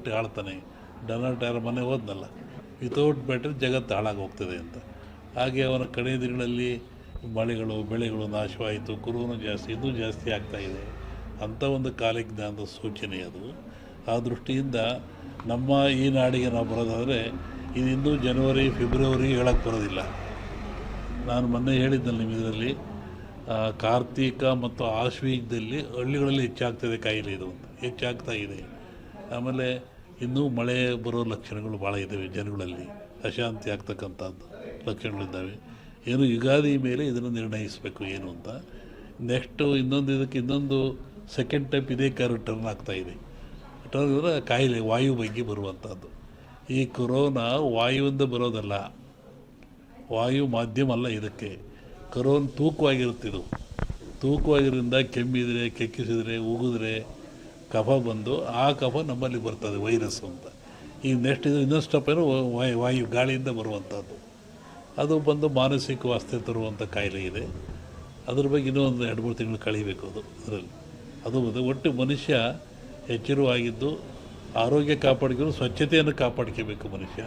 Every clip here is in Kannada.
ಹುಟ್ಟಿ ಆಳ್ತಾನೆ. ಡೊನಾಲ್ಡ್ ಮನೆ ಹೋದ್ನಲ್ಲ. ವಿತೌಟ್ ಬ್ಯಾಟ್ರಿ ಜಗತ್ತು ಹಾಳಾಗಿ ಹೋಗ್ತದೆ ಅಂತ. ಹಾಗೆ ಅವನ ಕಡೆ ದಿನಗಳಲ್ಲಿ ಮಳೆಗಳು ಬೆಳೆಗಳು ನಾಶವಾಯಿತು. ಕುರುವನು ಜಾಸ್ತಿ ಇನ್ನೂ ಜಾಸ್ತಿ ಆಗ್ತಾ ಇದೆ. ಅಂಥ ಒಂದು ಕಾಲಜ್ಞಾನದ ಸೂಚನೆ ಅದು. ಆ ದೃಷ್ಟಿಯಿಂದ ನಮ್ಮ ಈ ನಾಡಿಗೆ ನಾವು ಬರೋದಾದರೆ ಇದಿಂದು ಜನವರಿ ಫೆಬ್ರವರಿ ಹೇಳಕ್ಕೆ ಬರೋದಿಲ್ಲ. ನಾನು ಮೊನ್ನೆ ಹೇಳಿದ್ನಲ್ಲ ನಿಮ್ಮ ಇದರಲ್ಲಿ ಆ, ಕಾರ್ತೀಕ ಮತ್ತು ಆಶ್ವೀಜದಲ್ಲಿ ಹಳ್ಳಿಗಳಲ್ಲಿ ಹೆಚ್ಚಾಗ್ತದೆ ಕಾಯಿಲೆ ಇದು ಅಂತ. ಹೆಚ್ಚಾಗ್ತಾ ಇದೆ. ಆಮೇಲೆ ಇನ್ನೂ ಮಳೆ ಬರೋ ಲಕ್ಷಣಗಳು ಭಾಳ ಇದ್ದಾವೆ ಜನಗಳಲ್ಲಿ. ಅಶಾಂತಿ ಆಗ್ತಕ್ಕಂಥದ್ದು ಲಕ್ಷಣಗಳಿದ್ದಾವೆ ಏನು ಯುಗಾದಿ ಮೇಲೆ ಇದನ್ನು ನಿರ್ಣಯಿಸಬೇಕು ಏನು ಅಂತ. ನೆಕ್ಸ್ಟು ಇನ್ನೊಂದು ಇದಕ್ಕೆ ಇನ್ನೊಂದು ಸೆಕೆಂಡ್ ಟೈಪ್ ಇದೇ ಕಾರು ಟರ್ನ್ ಆಗ್ತಾ ಇದೆ. ಟರ್ನ್ ಅಂದರೆ ಕಾಯಿಲೆ, ವಾಯು ಬಗ್ಗೆ ಬರುವಂಥದ್ದು. ಈ ಕೊರೋನಾ ವಾಯುವಿಂದ ಬರೋದಲ್ಲ. ವಾಯು ಮಾಧ್ಯಮ ಅಲ್ಲ ಇದಕ್ಕೆ. ಕೊರೋನ್ ತೂಕವಾಗಿರುತ್ತಿದ್ದು ತೂಕವಾಗಿರೋದ್ರಿಂದ ಕೆಮ್ಮಿದರೆ, ಕೆಕ್ಕಿಸಿದರೆ, ಉಗಿದ್ರೆ ಕಫ ಬಂದು ಆ ಕಫ ನಮ್ಮಲ್ಲಿ ಬರ್ತದೆ, ವೈರಸ್ ಅಂತ. ಈ ನೆಕ್ಸ್ಟ್ ಇದು ಇನ್ನೊಂದು ಸ್ಟೆಪ್ ಏನು ವಾಯು ವಾಯು ಗಾಳಿಯಿಂದ ಬರುವಂಥದ್ದು ಅದು ಬಂದು ಮಾನಸಿಕ ವಾಸ್ತೆ ತರುವಂಥ ಕಾಯಿಲೆ ಇದೆ. ಅದ್ರ ಬಗ್ಗೆ ಇನ್ನೂ ಒಂದು ಎರಡು ಮೂರು ತಿಂಗಳು ಕಳಿಬೇಕು ಅದು ಅದರಲ್ಲಿ ಅದು ಒಟ್ಟು ಮನುಷ್ಯ ಎಚ್ಚರವಾಗಿದ್ದು ಆರೋಗ್ಯ ಕಾಪಾಡ್ಕೊಂಡು ಸ್ವಚ್ಛತೆಯನ್ನು ಕಾಪಾಡ್ಕೋಬೇಕು ಮನುಷ್ಯ.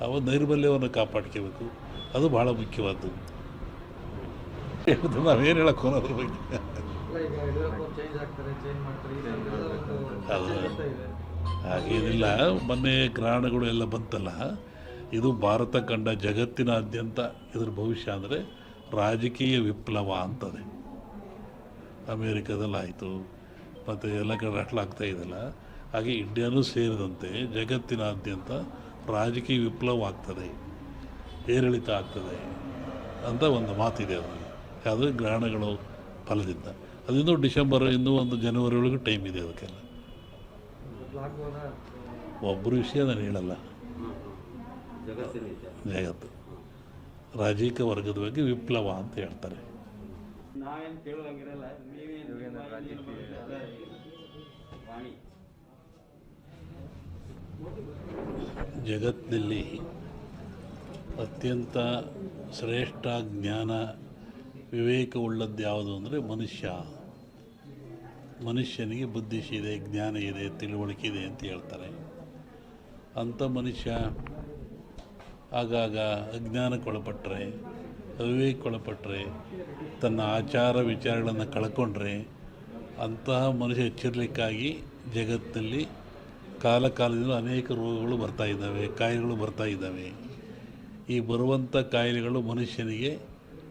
ಅವ ನೈರ್ಮಲ್ಯವನ್ನು ಕಾಪಾಡ್ಕೋಬೇಕು. ಅದು ಭಾಳ ಮುಖ್ಯವಾದ್ದು. ನಾವೇನು ಹೇಳಕ್ಕೆ ಅದ್ರ ಬಗ್ಗೆ? ಹಾಗೇನಿಲ್ಲ ಮೊನ್ನೆ ಗ್ರಹಣಗಳು ಎಲ್ಲ ಬಂತಲ್ಲ ಇದು ಭಾರತ ಕಂಡ ಜಗತ್ತಿನಾದ್ಯಂತ ಇದ್ರ ಭವಿಷ್ಯ ಅಂದರೆ ರಾಜಕೀಯ ವಿಪ್ಲವ ಅಂತದೆ. ಅಮೇರಿಕಾದಲ್ಲಿ ಆಯಿತು ಮತ್ತು ಎಲ್ಲ ಕಡೆ ರಟ್ಲಾಗ್ತಾ ಇದೆಯಲ್ಲ ಹಾಗೆ ಇಂಡಿಯಾನೂ ಸೇರಿದಂತೆ ಜಗತ್ತಿನಾದ್ಯಂತ ರಾಜಕೀಯ ವಿಪ್ಲವ ಆಗ್ತದೆ ಏರಿಳಿತ ಆಗ್ತದೆ ಅಂತ ಒಂದು ಮಾತಿದೆ ಅದರಲ್ಲಿ. ಯಾವುದೇ? ಗ್ರಹಣಗಳು ಫಲದಿಂದ. ಅದಿನ್ನೂ ಡಿಸೆಂಬರ್ ಇನ್ನೂ ಒಂದು ಜನವರಿ ಒಳಗೆ ಟೈಮ್ ಇದೆ ಅದಕ್ಕೆಲ್ಲ. ಒಬ್ಬರು ವಿಷಯ ನಾನು ಹೇಳಲ್ಲ. ಜಗತ್ತು. ರಾಜಕೀಯ ವರ್ಗದ ಬಗ್ಗೆ ವಿಪ್ಲವ ಅಂತ ಹೇಳ್ತಾರೆ. ಜಗತ್ತಿನಲ್ಲಿ ಅತ್ಯಂತ ಶ್ರೇಷ್ಠ ಜ್ಞಾನ ವಿವೇಕವುಳ್ಳದ್ದು ಯಾವುದು ಅಂದರೆ ಮನುಷ್ಯ. ಮನುಷ್ಯನಿಗೆ ಬುದ್ಧಿಶಿ ಇದೆ, ಜ್ಞಾನ ಇದೆ, ತಿಳುವಳಿಕೆ ಇದೆ ಅಂತ ಹೇಳ್ತಾರೆ. ಅಂಥ ಮನುಷ್ಯ ಆಗಾಗ ಅಜ್ಞಾನಕ್ಕೊಳಪಟ್ಟರೆ ಅವಿವೇಕಕ್ಕೊಳಪಟ್ಟರೆ ತನ್ನ ಆಚಾರ ವಿಚಾರಗಳನ್ನು ಕಳ್ಕೊಂಡ್ರೆ ಅಂತಹ ಮನುಷ್ಯ ಎಚ್ಚರಿಲಿಕ್ಕಾಗಿ ಜಗತ್ತಲ್ಲಿ ಕಾಲ ಅನೇಕ ರೋಗಗಳು ಬರ್ತಾ ಇದ್ದಾವೆ, ಕಾಯಿಲೆಗಳು ಬರ್ತಾ ಇದ್ದಾವೆ. ಈ ಬರುವಂಥ ಕಾಯಿಲೆಗಳು ಮನುಷ್ಯನಿಗೆ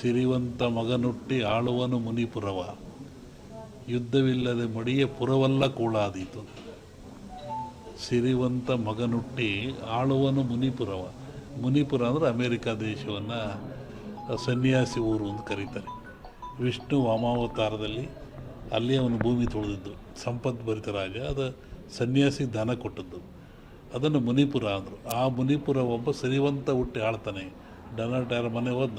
ಸಿರಿವಂತ ಮಗನುಟ್ಟಿ ಆಳುವನು ಮುನಿಪುರವ. ಯುದ್ಧವಿಲ್ಲದೆ ಮಡಿಯ ಪುರವಲ್ಲ ಕೂಳಾದೀತು. ಸಿರಿವಂತ ಮಗನುಟ್ಟಿ ಆಳುವನು ಮುನಿಪುರವ. ಮುನಿಪುರ ಅಂದರೆ ಅಮೇರಿಕಾ ದೇಶವನ್ನು ಸನ್ಯಾಸಿ ಊರು ಅಂತ ಕರೀತಾರೆ. ವಿಷ್ಣು ವಾಮಾವತಾರದಲ್ಲಿ ಅಲ್ಲಿ ಅವನು ಭೂಮಿ ತೊಳೆದಿದ್ದು. ಸಂಪತ್ ಭರಿತ ರಾಜ, ಅದು ಸನ್ಯಾಸಿ ದಾನ ಕೊಟ್ಟದ್ದು. ಅದನ್ನು ಮುನಿಪುರ ಅಂದರು. ಆ ಮುನಿಪುರ ಒಬ್ಬ ಸಿರಿವಂತ ಹುಟ್ಟಿ ಆಳ್ತಾನೆ. ಡೊನಾಲ್ಡ್ ಟ್ಯಾರ ಮನೆ ಹೋದ್ನ